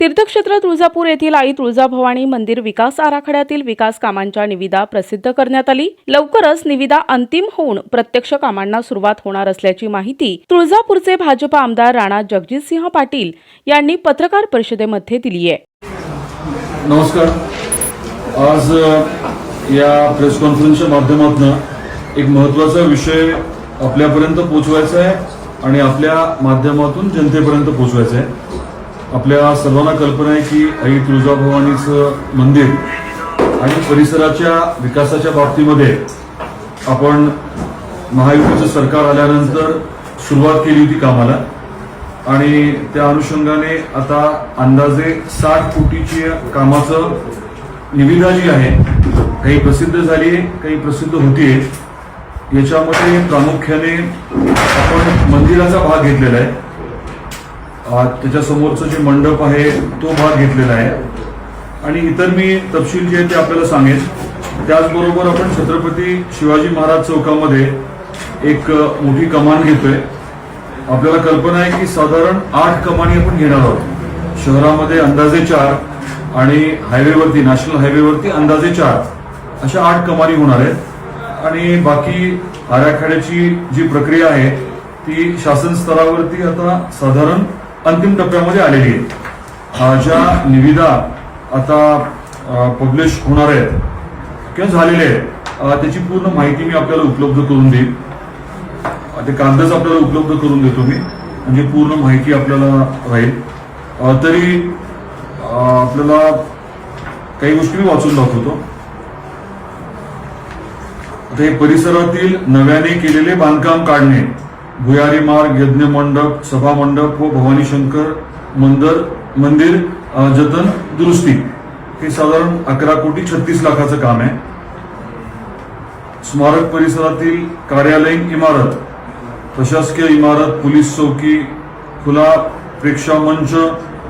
तीर्थक्षेत्र तुळजापूर येथील आई तुळजाभवानी मंदिर विकास आराखड्यातील विकास कामांच्या निविदा प्रसिद्ध करण्यात आली. लवकरच निविदा अंतिम होऊन प्रत्यक्ष कामांना सुरुवात होणार असल्याची माहिती तुळजापूरचे भाजप आमदार राणा जगजितसिंह पाटील यांनी पत्रकार परिषदेमध्ये दिली आहे. नमस्कार. आज या प्रेस कॉन्फरन्सच्या माध्यमातून एक महत्त्वाचा विषय आपल्यापर्यंत पोहोचवायचा आहे आणि आपल्या माध्यमातून जनतेपर्यंत पोहोचवायचा आहे. आपल्या सर्वांना कल्पना आहे की आई तुळजाभवानीचं मंदिर आणि परिसराच्या विकासाच्या बाबतीमध्ये आपण महायुतीचं सरकार आल्यानंतर सुरुवात केली होती कामाला. आणि त्या अनुषंगाने आता अंदाजे साठ कोटीची कामाचं निविदा जी आहे काही प्रसिद्ध झाली आहे काही प्रसिद्ध होतीये याच्यामध्ये प्रामुख्याने आपण मंदिराचा भाग घेतलेला आहे. त्याच्यासमोरचं त्याच्या समोरचं जे मंडप आहे तो भाग घेतलेला आहे. आणि इतर मी तपशील जे आहे ते आपल्याला सांगेन. त्याचबरोबर आपण छत्रपती शिवाजी महाराज चौकामध्ये एक मोठी कमान घेतोय. आपल्याला कल्पना आहे की साधारण आठ कमानी आपण घेणार आहोत. शहरामध्ये अंदाजे चार आणि हायवेवरती नॅशनल हायवेवरती अंदाजे चार अशा आठ कमानी होणार आहेत. आणि बाकी आराखड्याची जी प्रक्रिया आहे ती शासन स्तरावरती आता साधारण अंतिम टप्प्यामध्ये आलेली आहे ज्या निविदा आता पब्लिश होणार आहेत किंवा झालेले आहेत त्याची पूर्ण माहिती मी आपल्याला उपलब्ध करून देईन. ते कागदच आपल्याला उपलब्ध करून देतो मी. म्हणजे पूर्ण माहिती आपल्याला राहील. तरी आपल्याला काही गोष्टी मी वाचून दाखवतो. आता हे परिसरातील नव्याने केलेले बांधकाम काढणे भुयारी मार्ग यज्ञ मंडप सभा मंडप व भवानी शंकर मंदिर मंदिर जतन दुरुस्ती. हे साधारण अकरा कोटी छत्तीस लाखाचं काम आहे. स्मारक परिसरातील कार्यालयीन इमारत प्रशासकीय इमारत पोलीस चौकी खुला प्रेक्षा मंच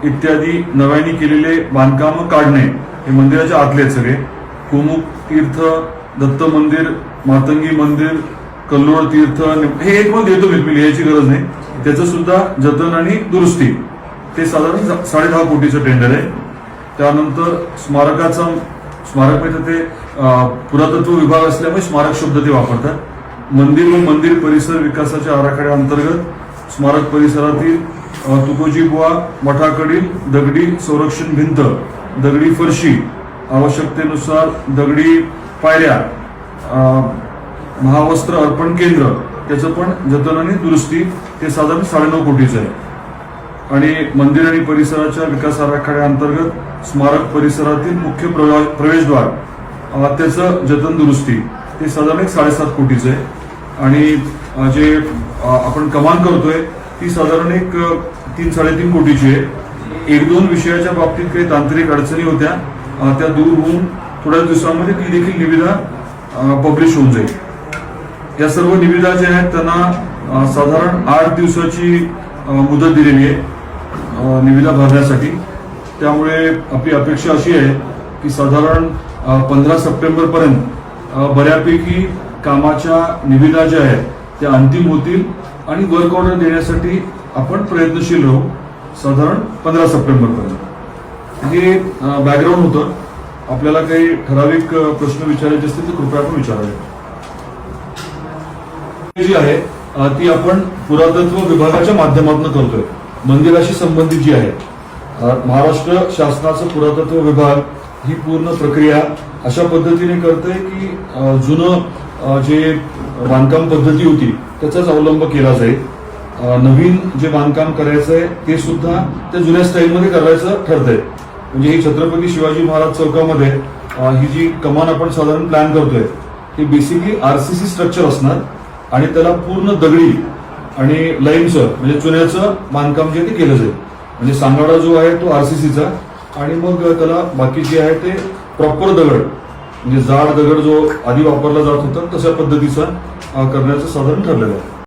इत्यादी नव्याने केलेले बांधकाम काढणे हे मंदिराच्या आतले सगळे. कुमुक तीर्थ दत्त मंदिर मातंगी मंदिर कल्लोळ तीर्थ हे एक पण देतो मी याची गरज नाही. त्याचं सुद्धा जतन आणि दुरुस्ती. ते साधारण साडेदहा कोटीचं टेंडर आहे. त्यानंतर स्मारकाचं स्मारक म्हणजे ते पुरातत्व विभाग असल्यामुळे स्मारक शब्द ते वापरतात. मंदिर व मंदिर परिसर विकासाच्या आराखड्याअंतर्गत स्मारक परिसरातील तुकोजी बुवा मठाकडील दगडी संरक्षण भिंत दगडी फरशी आवश्यकतेनुसार दगडी पायऱ्या महावस्त्र अर्पण केंद्र त्याचं पण जतन आणि दुरुस्ती ते साधारण साडेनऊ कोटीचं आहे. आणि मंदिर आणि परिसराच्या विकास आराखड्याअंतर्गत स्मारक परिसरातील मुख्य प्रवा- प्रवेशद्वार त्याचं जतन दुरुस्ती ते साधारण एक साडेसात कोटीचं आहे. आणि जे आपण कमान करतोय ती साधारण एक तीन साडेतीन कोटीची आहे. एक दोन विषयाच्या बाबतीत काही तांत्रिक अडचणी होत्या. त्या दूर होऊन थोड्या दिवसांमध्ये ती देखील निविदा पब्लिश होऊन जाईल. या सर्व निविदा ज्या आहेत त्यांना साधारण आठ दिवसाची मुदत दिलेली आहे निविदा भरण्यासाठी. त्यामुळे आपली अपेक्षा अशी आहे की साधारण पंधरा सप्टेंबर पर्यंत बऱ्यापैकी कामाच्या निविदा ज्या आहेत त्या अंतिम होतील आणि वर्क ऑर्डर देण्यासाठी आपण प्रयत्नशील राहू साधारण पंधरा सप्टेंबर पर्यंत हे बॅकग्राऊंड होतं. आपल्याला काही ठराविक प्रश्न विचारायचे असतील तर कृपया आपण विचारावे. जी आहे ती आपण पुरातत्व विभागाच्या माध्यमातून करतोय. मंदिराशी संबंधित जी आहे महाराष्ट्र शासनाचं पुरातत्व विभाग ही पूर्ण प्रक्रिया अशा पद्धतीने करते की जुनं जे बांधकाम पद्धती होती त्याचाच अवलंब केला जाईल. नवीन जे बांधकाम करायचं आहे ते सुद्धा त्या जुन्या स्टाईलमध्ये करायचं ठरतंय. म्हणजे ही छत्रपती शिवाजी महाराज चौकामध्ये ही जी कमान आपण साधारण प्लॅन करतोय ही बेसिकली आरसीसी स्ट्रक्चर असणार. आणि त्याला पूर्ण दगडी आणि लाईमचं म्हणजे चुन्याचं बांधकाम जे ते केलं जाईल म्हणजे सांगाडा जो आहे तो आरसीसीचा आणि मग त्याला बाकी जे आहे ते प्रॉपर दगड म्हणजे जाड दगड जो आधी वापरला जात होता तशा पद्धतीचा करण्याचं साधारण ठरलेलं आहे.